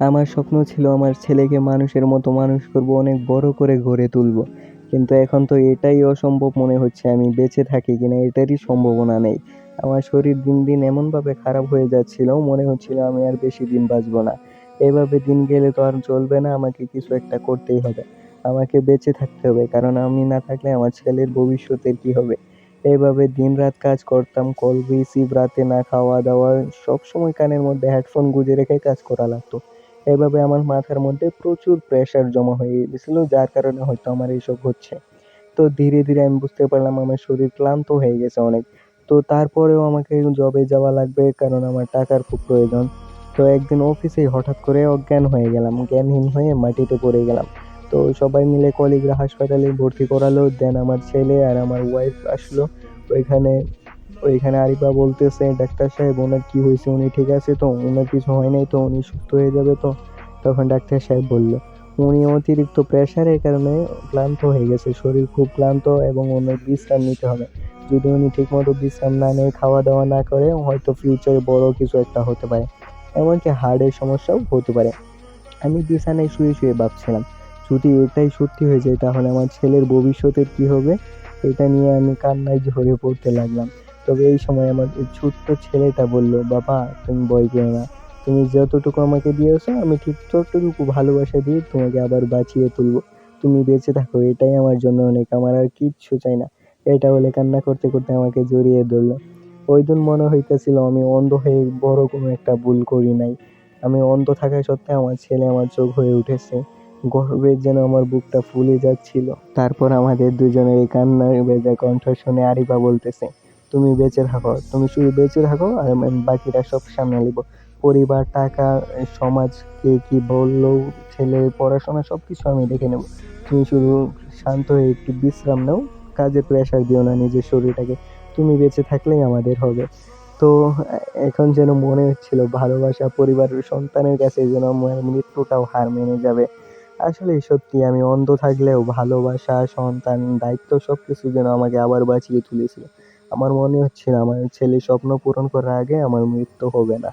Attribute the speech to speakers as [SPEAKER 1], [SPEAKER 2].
[SPEAKER 1] আমার স্বপ্ন ছিল আমার ছেলেকে মানুষের মতো মানুষ করব, অনেক বড় করে গড়ে তুলব। কিন্তু এখন তো এটাই অসম্ভব মনে হচ্ছে আমি বেঁচে থাকি কিনা, এটারই সম্ভাবনা নেই। আমার শরীর দিন দিন এমনভাবে খারাপ হয়ে যাচ্ছিল, মনে হচ্ছিল আমি আর বেশি দিন বাঁচব না। এভাবে দিন গেলে তো আর চলবে না, আমাকে কিছু একটা করতেই হবে। আমাকে বেঁচে থাকতে হবে, কারণ আমি না থাকলে আমার ছেলের ভবিষ্যতের কী হবে? এভাবে দিন রাত কাজ করতাম, কল রিসিভ, রাতে না খাওয়া দাওয়া সবসময় কানের মধ্যে হেডফোন গুঁজে রেখে কাজ করা লাগতো। এভাবে আমার মাথার মধ্যে প্রচুর প্রেশার জমা হয়ে গেছিল, যার কারণে হয়তো আমার এইসব হচ্ছে। তো ধীরে ধীরে আমি বুঝতে পারলাম আমার শরীর ক্লান্ত হয়ে গেছে অনেক। তো তারপরেও আমাকে জবে যাওয়া লাগবে কারণ আমার টাকার খুব প্রয়োজন। তো একদিন অফিসেই হঠাৎ করে অজ্ঞান হয়ে গেলাম, জ্ঞানহীন হয়ে মাটিতে পড়ে গেলাম। তো সবাই মিলে কলিগরা হাসপাতালে ভর্তি করালো দেন আমার ছেলে আর আমার ওয়াইফ আসলো। ওইখানে ওইখানে আরিফা বলতেছে, ডাক্তার সাহেব, ওনার কি হয়েছে? উনি ঠিক আছে তো? ওনার কিছু হয় নাই তো? উনি সুস্থ হয়ে যাবে তো? তখন ডাক্তার সাহেব বলল, উনি অতিরিক্ত প্রেশারের কারণে ক্লান্ত হয়ে গেছে। শরীর খুব ক্লান্ত এবং ওনার বিশ্রাম নিতে হবে। যদি উনি ঠিকমতো বিশ্রাম না নেয় খাওয়া দাওয়া না করে, হয়তো ফিউচারে বড় কিছু একটা হতে পারে। এমনকি হার্টের সমস্যাও হতে পারে। আমি বিছানায় শুয়ে শুয়ে ভাবছিলাম, যদি এটাই সত্যি হয়ে যায়, তাহলে আমার ছেলের ভবিষ্যতের কী হবে? এটা নিয়ে আমি কান্নায় ঝরে পড়তে লাগলাম। তবে এই সময় আমার ছোট্ট ছেলেটা বলল, বাবা, তুমি ভয় পেও না। তুমি যতটুকু আমাকে দিয়েছ, আমি ঠিক ততটুকু ভালোবাসা দিয়ে তোমাকে আবার বাঁচিয়ে তুলবো। তুমি বেঁচে থাকো, এটাই আমার জন্য অনেক। আমার আর কিচ্ছু চাই না। এটা বলে কান্না করতে করতে আমাকে জড়িয়ে ধরলো। ওই দিন মনে হইতেছিল আমি অন্ধ হয়ে বড় কোনো একটা ভুল করি নাই। আমি অন্ধ থাকা সত্ত্বেও আমার ছেলে আমার চোখ হয়ে উঠেছে। গর্বে যেন আমার বুকটা ফুলে যাচ্ছিল। তারপর আমাদের দুজনের এই কান্নার ভেজা কণ্ঠ শুনে আরিফা বলতেছে তুমি বেঁচে থাকো, তুমি শুধু বেঁচে থাকো আর বাকিটা সব সামনে নিব। পরিবার, টাকা, সমাজ, কে কী বলল, ছেলে, পড়াশোনা সব কিছু আমি দেখে নেব। তুমি শুধু শান্ত হয়ে একটু বিশ্রাম নাও, কাজে প্রেশার দিও না নিজের শরীরটাকে। তুমি বেঁচে থাকলেই আমাদের হবে। তো, এখন যেন মনে হচ্ছিল ভালোবাসা পরিবারের সন্তানের কাছে যেন আমার মৃত্যুটাও হার মেনে যাবে। আসলে সত্যি আমি অন্ধ থাকলেও ভালোবাসা, সন্তান, দায়িত্ব সব কিছু যেন আমাকে আবার বাঁচিয়ে তুলেছিল। আমার মনে হচ্ছিল আমার ছেলে স্বপ্ন পূরণ করার আগে আমার মৃত্যু হবে না।